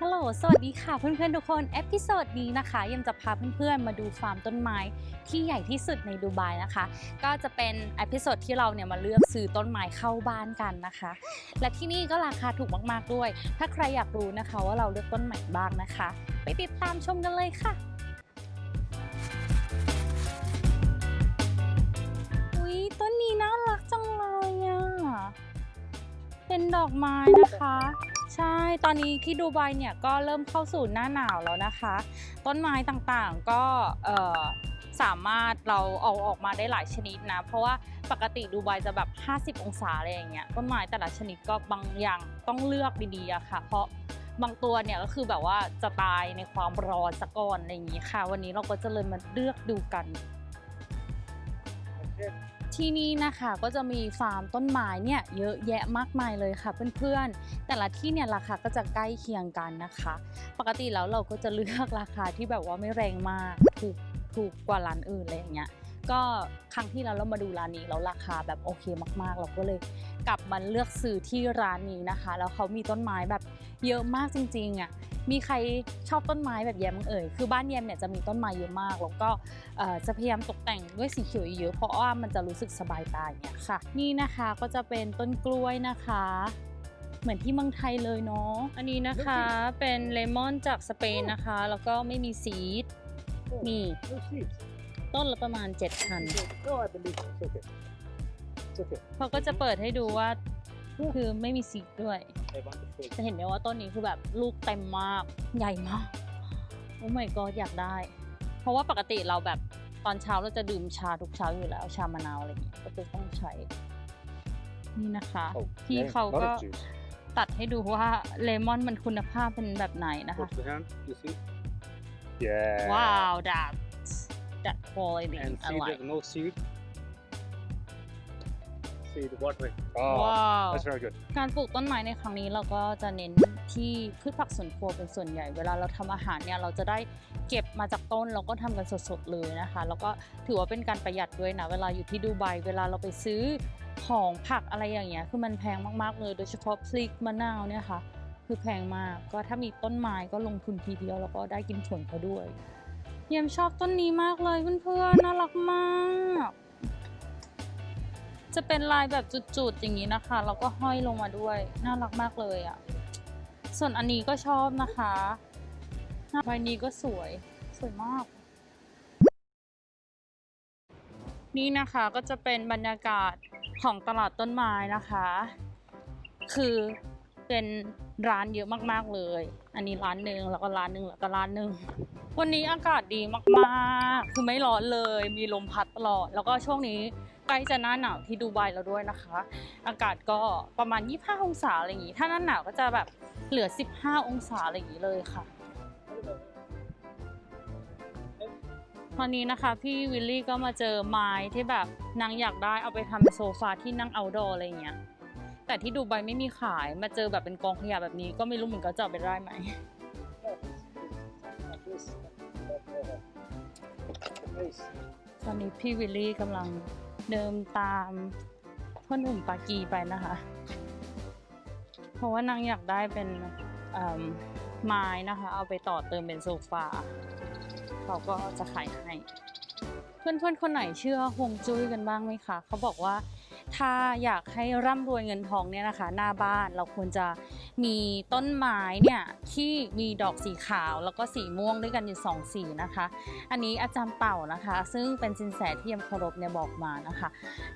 ฮัลโหล สวัสดีค่ะเพื่อนๆทุกคน เอพิโซดนี้นะคะยังจะพาเพื่อนๆมาดูฟาร์มต้นไม้ที่ใหญ่ที่สุดในดูไบนะคะ ก็จะเป็นเอพิโซดที่เราเนี่ยมาเลือกซื้อต้นไม้เข้าบ้านกันนะคะ และที่นี่ก็ราคาถูกมากๆด้วย ถ้าใครอยากรู้นะคะว่าเราเลือกต้นไหนบ้างนะคะ ไปติดตามชมกันเลยค่ะอุ๊ยต้นนี้น่ารักจังเลยอะ เป็นดอกไม้นะคะ ใช่ ตอนนี้ที่ดูไบเนี่ยก็เริ่มเข้าสู่หน้าหนาวแล้วนะคะ ต้นไม้ต่างๆก็สามารถเราเอาออกมาได้หลายชนิดนะ เพราะว่าปกติดูไบจะแบบ 50 องศาอะไรอย่างเงี้ยต้นไม้แต่ละชนิดก็บางอย่างต้องเลือกดีๆอะค่ะ เพราะบางตัวเนี่ยก็คือแบบว่าจะตายในความร้อนสะก่อนอะไรอย่างงี้ค่ะ วันนี้เราก็จะเลยมาเลือกดูกัน ที่นี่นะคะก็จะมีฟาร์มต้นไม้เนี่ยเยอะแยะมากมายเลยค่ะเพื่อนๆ แต่ละที่เนี่ยราคาก็จะใกล้เคียงกันนะคะ ปกติแล้วเราก็จะเลือกราคาที่แบบว่าไม่แรงมากถูกถูกกว่าร้านอื่นอะไรอย่างเงี้ยก็ครั้งที่แล้วเรามาดูร้านนี้แล้วราคาแบบโอเคมากๆ เราก็เลยกลับมาเลือกซื้อที่ร้านนี้นะคะ แล้วเขามีต้นไม้แบบเยอะมากจริงๆอะ มีใครชอบต้นไม้แบบแยมบ้างเอ่ย คือบ้านแยมเนี่ยจะมีต้นไม้เยอะมาก แล้วก็เอ่อจะพยายามตกแต่งด้วยสีเขียวเยอะๆเพราะว่ามันจะรู้สึกสบายตาอย่างเงี้ยค่ะ นี่นะคะก็จะเป็นต้นกล้วยนะคะ เหมือนที่เมืองไทยเลยเนาะ อันนี้นะคะเป็นเลมอนจากสเปนนะคะ แล้วก็ไม่มีซีดนี่ No seeds. ต้นละประมาณ7,000 No, I believe it's okay. It's okay. เขาก็จะเปิดให้ดูว่า คือไม่มีซีดด้วย I want to show จะเห็นได้ว่าต้นนี้คือแบบลูกเต็มมากใหญ่มาก โอ้ my god อยากได้ เพราะว่าปกติเราแบบตอนเช้าเราจะดื่มชาทุกเช้าอยู่แล้ว ชามะนาวอะไรอย่างเงี้ยก็จะต้องใช้ นี่นะคะ Oh, พี่ yeah, เขา lot ก็ of juice. ตัดให้ดูว่าเลมอนมันคุณภาพเป็นแบบไหนนะคะ Put the hand, you see? Yeah. ว้าว that that quality And I see like there's no seed. See the watering. Oh, ว้าว that's very good. การปลูกต้นไม้ในครั้งนี้เราก็จะเน้นที่พืชผักสวนครัวเป็นส่วนใหญ่ เวลาเราทำอาหารเนี่ยเราจะได้เก็บมาจากต้นเราก็ทำกันสดๆเลยนะคะ แล้วก็ถือว่าเป็นการประหยัดด้วยนะ เวลาอยู่ที่ดูไบเวลาเราไปซื้อของผักอะไรอย่างเงี้ยคือมันแพงมากๆเลย โดยเฉพาะพริกมะนาวเนี่ยค่ะคือแพงมากก็ถ้ามีต้นไม้ก็ลงทุนทีเดียวแล้วก็ได้กินผลเขาด้วยเยี่ยมชอบต้นนี้มากเลยเพื่อนๆน่ารักมาก จะเป็นลายแบบจุดๆอย่างนี้นะคะแล้วก็ห้อยลงมาด้วย น่ารักมากเลยอะ่ะ ส่วนอันนี้ก็ชอบนะคะใบนี้ก็สวยสวยมาก นี่นะคะก็จะเป็นบรรยากาศของตลาดต้นไม้นะคะ คือเป็นร้านเยอะมากๆเลย อันนี้ร้านหนึ่งแล้วก็ร้านหนึ่งแล้วก็ร้านหนึ่ง วันนี้อากาศดีมากๆ คือไม่ร้อนเลย มีลมพัดตลอด แล้วก็ช่วงนี้ ใกล้จะหน้าหนาวที่ดูไบแล้วด้วยนะคะ อากาศก็ประมาณ 25 องศาอะไรอย่างงี้ ถ้าหน้าหนาวก็จะแบบเหลือ 15 องศาอะไรอย่างงี้เลยค่ะตอนนี้นะคะพี่วิลลี่ก็มาเจอไม้ที่แบบนางอยากได้เอาไปทำเป็นโซฟาที่นั่งเอาดออะไรอย่างเงี้ย แต่ที่ดูไบไม่มีขายมาเจอแบบเป็นกองขยะแบบนี้ก็ไม่รู้เหมือนกันจะเอาไปได้ไหมตอนนี้พี่วิลลี่กำลัง เดินตามพ่อหนุ่มปากีไปนะคะ เพราะว่านางอยากได้เป็นไม้นะคะ เอาไปต่อเติมเป็นโซฟาเขาก็จะขายให้ เพื่อนๆคนไหนเชื่อฮวงจุ้ยกันบ้างไหมคะ เขาบอกว่า ถ้าอยากให้ร่ำรวยเงินทองเนี่ยนะคะ หน้าบ้านเราควรจะมีต้นไม้เนี่ยที่มีดอกสีขาวแล้วก็สีม่วงด้วยกันอยู่สองสีนะคะ อันนี้อาจารย์เต่านะคะ ซึ่งเป็นสินแสที่ยมเคารพเนี่ยบอกมานะคะ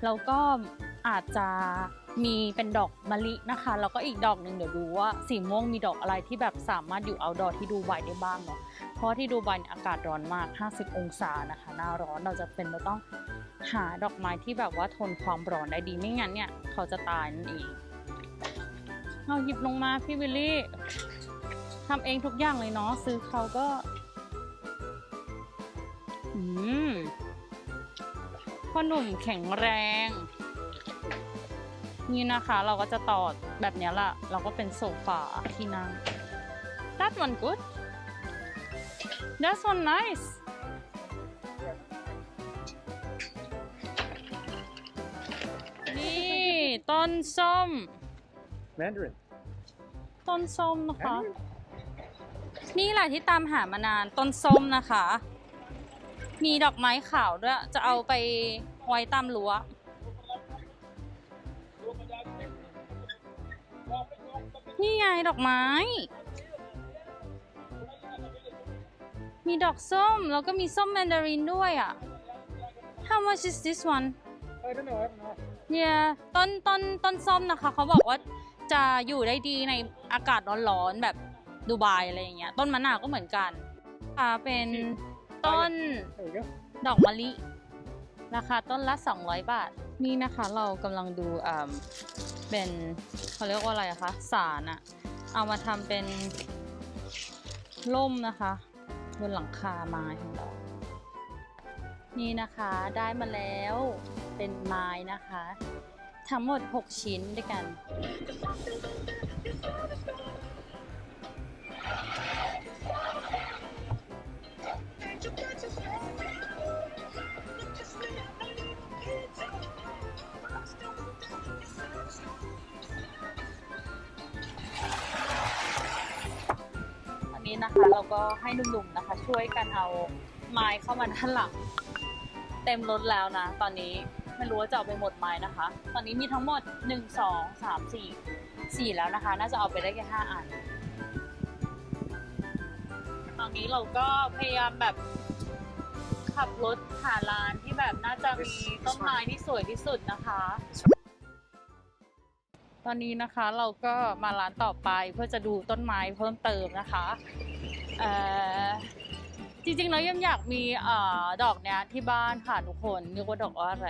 แล้วก็อาจจะ มีเป็นดอกมะลินะคะ แล้วก็อีกดอกหนึ่งเดี๋ยวดูว่าสีม่วงมีดอกอะไรที่แบบสามารถอยู่เอาดอที่ดูไบได้บ้างเนาะเพราะที่ดูไบเนี่ยอากาศร้อนมาก 50 องศานะคะ หน้าร้อนเราจะเป็นเราต้องหาดอกไม้ที่แบบว่าทนความร้อนได้ดีไม่งั้นเนี่ย เขาจะตายนั่นเองเอาหยิบลงมาพี่วิลลี่ทำเองทุกอย่างเลยเนาะซื้อเขาก็ อืมพ่อหนุ่มแข็งแรง นี่นะคะ เราก็จะต่อแบบเนี้ยละเราก็เป็นโซฟาที่นั่ง That one good That's one nice นี่ต้นส้ม Mandarin. ต้นส้มนะคะ Mandarin? นี่แหละที่ตามหามานานต้นส้มนะคะ มีดอกไม้ขาวด้วย จะเอาไปไว้ตามรั้ว นี่ไงดอกไม้ มีดอกส้ม แล้วก็มีส้มแมนดารินด้วยอะ How much is this one I don't know. I don't know. เนี่ยต้นต้นต้นส้มนะคะ เขาบอกว่าจะอยู่ได้ดีในอากาศร้อนๆแบบดูไบอะไรอย่างเงี้ย ต้นมะนาวก็เหมือนกันค่ะเป็นต้น There we go. ดอกมะลิ ราคาต้นละ 200 บาท นี่นะคะเรากำลังดูเป็นเขาเรียกว่าอะไรคะสารอะเอามาทำเป็นล่มนะคะบนหลังคาไม้ของเรา นี่นะคะได้มาแล้วเป็นไม้นะคะ ทั้งหมด 6 ชิ้นด้วยกัน นะคะ เราก็ให้หนุ่มๆนะคะ ช่วยกันเอาไม้เข้ามาด้านหลัง เต็มรถแล้วนะ ตอนนี้ไม่รู้ว่าจะเอาไปหมดไม้นะคะ ตอนนี้มีทั้งหมด 1 2 3 4 4 แล้วนะคะ น่าจะเอาไปได้แค่5อัน ตอนนี้เราก็พยายามแบบขับรถหาร้านที่แบบน่าจะมีต้นไม้ที่สวยที่สุดนะคะ ตอนนี้นะคะเราก็มาร้านต่อไปเพื่อจะดูต้นไม้เพิ่มเติมนะคะ เอ่อจริงๆแล้วยังอยากมีเอ่อดอกเนี้ยที่บ้านค่ะทุกคนเรียกว่าดอกว่าอะไร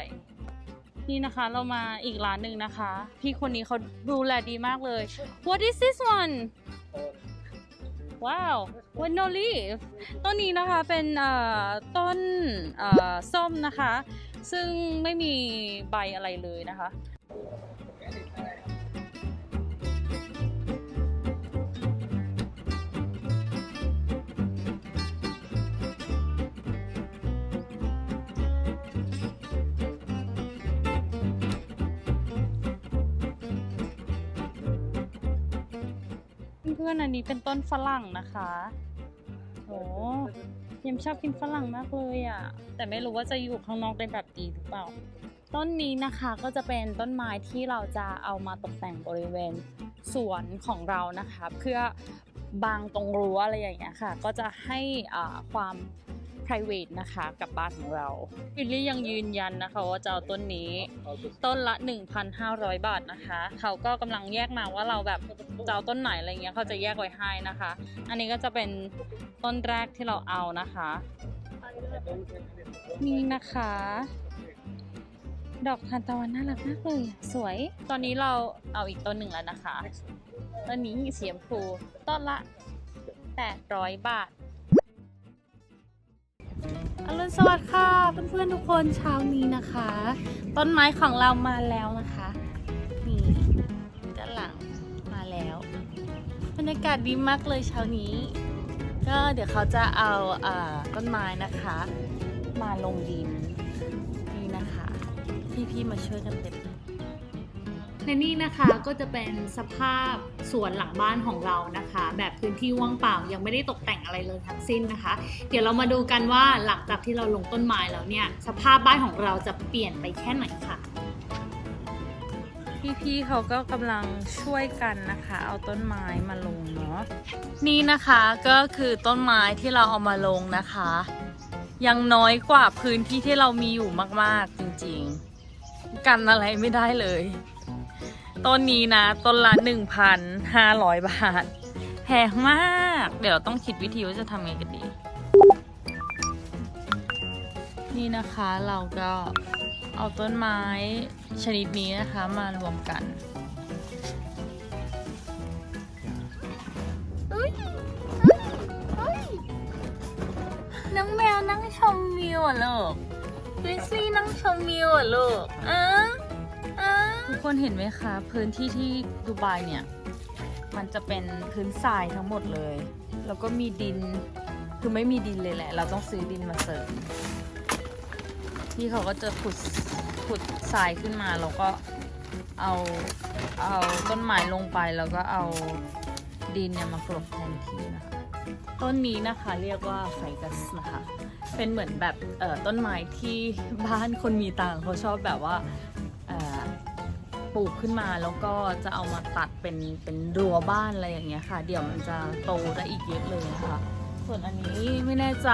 นี่นะคะเรามาอีกร้านหนึ่งนะคะ พี่คนนี้เขาดูแลดีมากเลย What is this one ว้าววันโนลีฟต้นนี้นะคะเป็นต้นส้มนะคะ ซึ่งไม่มีใบอะไรเลยนะคะ พื่อนๆอันนี้เป็นต้นฝรั่งนะคะโอ้ยังชอบกินฝรั่งมากเลยอะ แต่ไม่รู้ว่าจะอยู่ข้างนอกได้แบบดีหรือเปล่า ต้นนี้นะคะก็จะเป็นต้นไม้ที่เราจะเอามาตกแต่งบริเวณสวนของเรานะคะ เพื่อบางตรงรั้วอะไรอย่างเงี้ยค่ะ ก็จะให้อ่าความ private นะคะ กับบ้านของเราวิลลี่ยังยืนยันนะคะว่าจะเอาต้นนี้ I'll just ต้นละ 1,500 บาทนะคะ เขาก็กำลังแยกมาว่าเราแบบจะเอาต้นไหนอะไรเงี้ยเขาจะแยกไว้ให้นะคะ อันนี้ก็จะเป็นต้นแรกที่เราเอานะคะ นี่นะคะ ดอกทานตะวันน่ารักมากเลยอะสวย ตอนนี้เราเอาอีกต้นหนึ่งแล้วนะคะ ต้นนี้สีชมพูต้นละ 800 บาท อรุณสวัสดิ์ค่ะเพื่อนๆทุกคนเช้านี้นะคะ ต้นไม้ของเรามาแล้วนะคะนี่ด้านหลังมาแล้วบรรยากาศดีมากเลยเช้านี้ ก็เดี๋ยวเขาจะเอาเอ่อต้นไม้นะคะ มาลงดินนี่นะคะ พี่ๆมาช่วยกันเต็ม และนี่นะคะก็จะเป็นสภาพสวนหลังบ้านของเรานะคะ แบบพื้นที่ว่างเปล่ายังไม่ได้ตกแต่งอะไรเลยทั้งสิ้นนะคะ เดี๋ยวเรามาดูกันว่าหลังจากที่เราลงต้นไม้แล้วเนี่ย สภาพบ้านของเราจะเปลี่ยนไปแค่ไหนค่ะ พี่ๆเขาก็กำลังช่วยกันนะคะ เอาต้นไม้มาลงเนาะนี่นะคะก็คือต้นไม้ที่เราเอามาลงนะคะ ยังน้อยกว่าพื้นที่ที่เรามีอยู่มากๆจริงๆ กันอะไรไม่ได้เลย ต้นนี้นะ ต้นละ1,500บาท แพงมาก เดี๋ยวต้องคิดวิธีว่าจะทำไงกันดี นี่นะคะเราก็เอาต้นไม้ชนิดนี้นะคะมารวมกันน้องแมวนั่งชมวิวอะลูกลิซซี่นั่งชมวิวอะลูกอะอะ ทุกคนเห็นไหมคะ พื้นที่ที่ดูไบเนี่ย มันจะเป็นพื้นทรายทั้งหมดเลย แล้วก็มีดิน คือไม่มีดินเลยแหละ เราต้องซื้อดินมาเสริมพี่เขาก็จะขุด ขุดทรายขึ้นมา แล้วก็เอา เอาต้นไม้ลงไป แล้วก็เอาดินเนี่ยมากลบแทนที่นะคะ ต้นนี้นะคะเรียกว่าไฟกัสนะคะ เป็นเหมือนแบบต้นไม้ที่บ้านคนมีตังเขาชอบแบบว่า ปลูกขึ้นมาแล้วก็จะเอามาตัดเป็นเป็นรั้วบ้านอะไรอย่างเงี้ยค่ะ เดี๋ยวมันจะโตได้อีกเยอะเลยค่ะ ส่วนอันนี้ไม่แน่ใจ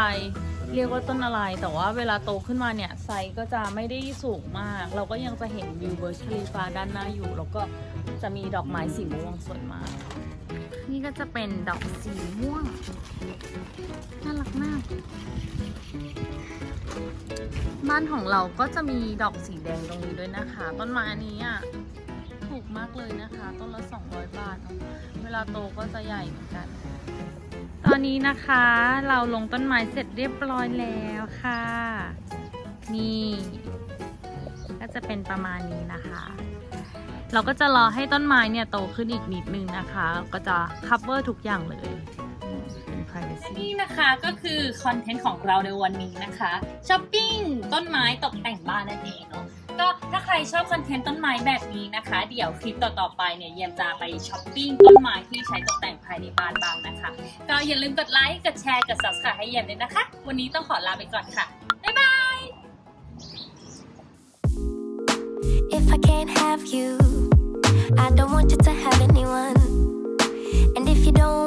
เรียกว่าต้นอะไร แต่ว่าเวลาโตขึ้นมาเนี่ยไซส์ก็จะไม่ได้สูงมาก เราก็ยังจะเห็นวิวเบอร์ชลีฟ้าด้านหน้าอยู่ แล้วก็จะมีดอกไม้สีม่วงสวยมาก นี่ก็จะเป็นดอกสีม่วง น่ารักมาก บ้านของเราก็จะมีดอกสีแดงตรงนี้ด้วยนะคะ ต้นไม้อันนี้อะ มากเลยนะคะ ต้นละ 200 บาทเนอะเวลาโตก็จะใหญ่เหมือนกัน ตอนนี้นะคะเราลงต้นไม้เสร็จเรียบร้อยแล้วค่ะ นี่ ก็จะเป็นประมาณนี้นะคะ เราก็จะรอให้ต้นไม้เนี่ยโตขึ้นอีกนิดนึงนะคะ ก็จะ cover ทุกอย่างเลยอืมเป็น privacy นี่นะคะก็คือคอนเทนต์ของเราในวันนี้นะคะช้อปปิ้งต้นไม้ตกแต่งบ้านนั่นเองเนาะ ก็ถ้าใครชอบคอนเทนต์ต้นไม้แบบนี้นะคะ เดี๋ยวคลิปต่อๆไปเนี่ยเยี่ยมจะไปช้อปปิ้งต้นไม้ที่ใช้ตกแต่งภายในบ้านบ้างนะคะ ก็อย่าลืมกดไลค์กดแชร์กด subscribe ให้เยี่ยมด้วยนะคะ วันนี้ต้องขอลาไปก่อนค่ะ บ๊ายบาย If I can't have you I don't want you to have anyone And if you don't